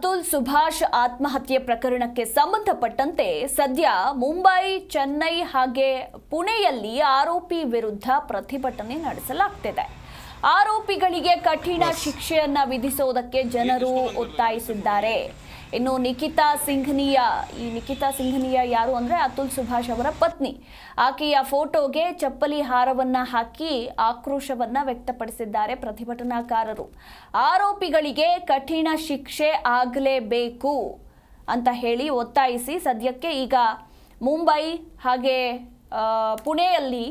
ಅತುಲ್ ಸುಭಾಷ್ ಆತ್ಮಹತ್ಯೆ ಪ್ರಕರಣಕ್ಕೆ ಸಂಬಂಧಪಟ್ಟಂತೆ ಸದ್ಯ ಮುಂಬೈ ಚೆನ್ನೈ ಹಾಗೆ ಪುಣೆಯಲ್ಲಿ ಆರೋಪಿ ವಿರುದ್ಧ ಪ್ರತಿಭಟನೆ ನಡೆಸಲಾಗ್ತಿದೆ. ಆರೋಪಿಗಳಿಗೆ ಕಠಿಣ ಶಿಕ್ಷೆಯನ್ನ ವಿಧಿಸೋದಕ್ಕೆ ಜನರು ಒತ್ತಾಯಿಸಿದ್ದಾರೆ. ಇನ್ನು ನಿಖಿತಾ ಸಿಂಘನಿಯ, ಈ ನಿಖಿತಾ ಸಿಂಘನಿಯ ಯಾರು ಅಂದ್ರೆ ಅತುಲ್ ಸುಭಾಷ್ ಅವರ ಪತ್ನಿ. ಆಕೆಯ ಫೋಟೋಗೆ ಚಪ್ಪಲಿ ಹಾರವನ್ನ ಹಾಕಿ ಆಕ್ರೋಶವನ್ನ ವ್ಯಕ್ತಪಡಿಸಿದ್ದಾರೆ ಪ್ರತಿಭಟನಾಕಾರರು. ಆರೋಪಿಗಳಿಗೆ ಕಠಿಣ ಶಿಕ್ಷೆ ಆಗಲೇಬೇಕು ಅಂತ ಹೇಳಿ ಒತ್ತಾಯಿಸಿ ಸದ್ಯಕ್ಕೆ ಈಗ ಮುಂಬೈ ಹಾಗೆ ಪುಣೆಯಲ್ಲಿ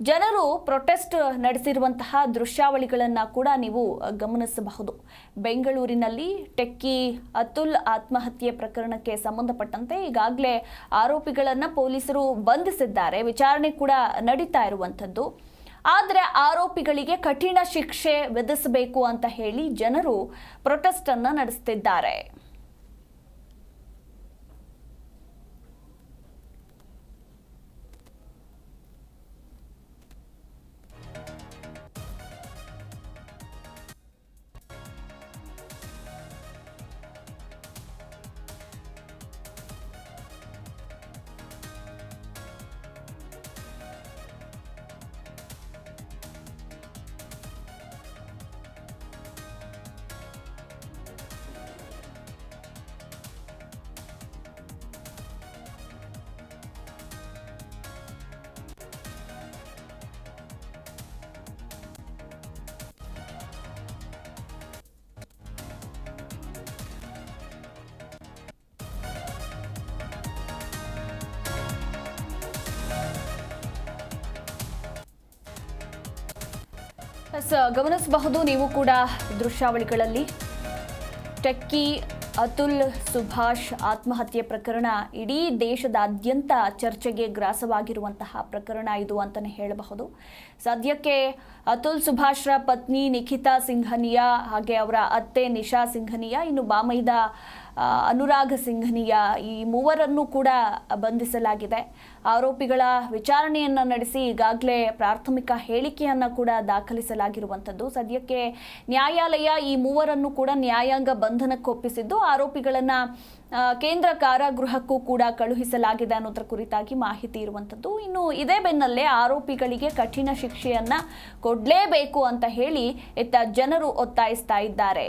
ಜನರು ಪ್ರೊಟೆಸ್ಟ್ ನಡೆಸಿರುವಂತಹ ದೃಶ್ಯಾವಳಿಗಳನ್ನು ಕೂಡ ನೀವು ಗಮನಿಸಬಹುದು. ಬೆಂಗಳೂರಿನಲ್ಲಿ ಟೆಕ್ಕಿ ಅತುಲ್ ಆತ್ಮಹತ್ಯೆ ಪ್ರಕರಣಕ್ಕೆ ಸಂಬಂಧಪಟ್ಟಂತೆ ಈಗಾಗಲೇ ಆರೋಪಿಗಳನ್ನು ಪೊಲೀಸರು ಬಂಧಿಸಿದ್ದಾರೆ. ವಿಚಾರಣೆ ಕೂಡ ನಡೀತಾ ಇರುವಂಥದ್ದು. ಆದರೆ ಆರೋಪಿಗಳಿಗೆ ಕಠಿಣ ಶಿಕ್ಷೆ ವಿಧಿಸಬೇಕು ಅಂತ ಹೇಳಿ ಜನರು ಪ್ರೊಟೆಸ್ಟ್ ನಡೆಸ್ತಿದ್ದಾರೆ. ಎಸ್, ಗಮನಿಸಬಹುದು ನೀವು ಕೂಡ ದೃಶ್ಯಾವಳಿಗಳಲ್ಲಿ. ಟೆಕ್ಕಿ, ಅತುಲ್, ಸುಭಾಷ್ ಆತ್ಮಹತ್ಯೆ ಪ್ರಕರಣ ಇಡೀ ದೇಶದಾದ್ಯಂತ ಚರ್ಚೆಗೆ ಗ್ರಾಸವಾಗಿರುವಂತಹ ಪ್ರಕರಣ ಇದು ಅಂತಲೇ ಹೇಳಬಹುದು. ಸದ್ಯಕ್ಕೆ ಅತುಲ್, ಸುಭಾಷ್ರ ಪತ್ನಿ ನಿಖಿತಾ ಸಿಂಘನಿಯಾ ಹಾಗೆ ಅವರ ಅತ್ತೆ ನಿಶಾ ಸಿಂಘನಿಯಾ ಇನ್ನು ಬಾಮೈದ ಅನುರಾಗ್ ಸಿಂಘನಿಯ ಈ ಮೂವರನ್ನು ಕೂಡ ಬಂಧಿಸಲಾಗಿದೆ. ಆರೋಪಿಗಳ ವಿಚಾರಣೆಯನ್ನು ನಡೆಸಿ ಈಗಾಗಲೇ ಪ್ರಾಥಮಿಕ ಹೇಳಿಕೆಯನ್ನು ಕೂಡ ದಾಖಲಿಸಲಾಗಿರುವಂಥದ್ದು. ಸದ್ಯಕ್ಕೆ ನ್ಯಾಯಾಲಯ ಈ ಮೂವರನ್ನು ಕೂಡ ನ್ಯಾಯಾಂಗ ಬಂಧನಕ್ಕೆ ಒಪ್ಪಿಸಿದ್ದು ಆರೋಪಿಗಳನ್ನು ಕೇಂದ್ರ ಕಾರಾಗೃಹಕ್ಕೂ ಕೂಡ ಕಳುಹಿಸಲಾಗಿದೆ ಅನ್ನೋದ್ರ ಕುರಿತಾಗಿ ಮಾಹಿತಿ ಇರುವಂಥದ್ದು. ಇನ್ನು ಇದೇ ಬೆನ್ನಲ್ಲೇ ಆರೋಪಿಗಳಿಗೆ ಕಠಿಣ ಶಿಕ್ಷೆಯನ್ನು ಕೊಡಲೇಬೇಕು ಅಂತ ಹೇಳಿ ಇತ್ತ ಜನರು ಒತ್ತಾಯಿಸ್ತಾ ಇದ್ದಾರೆ.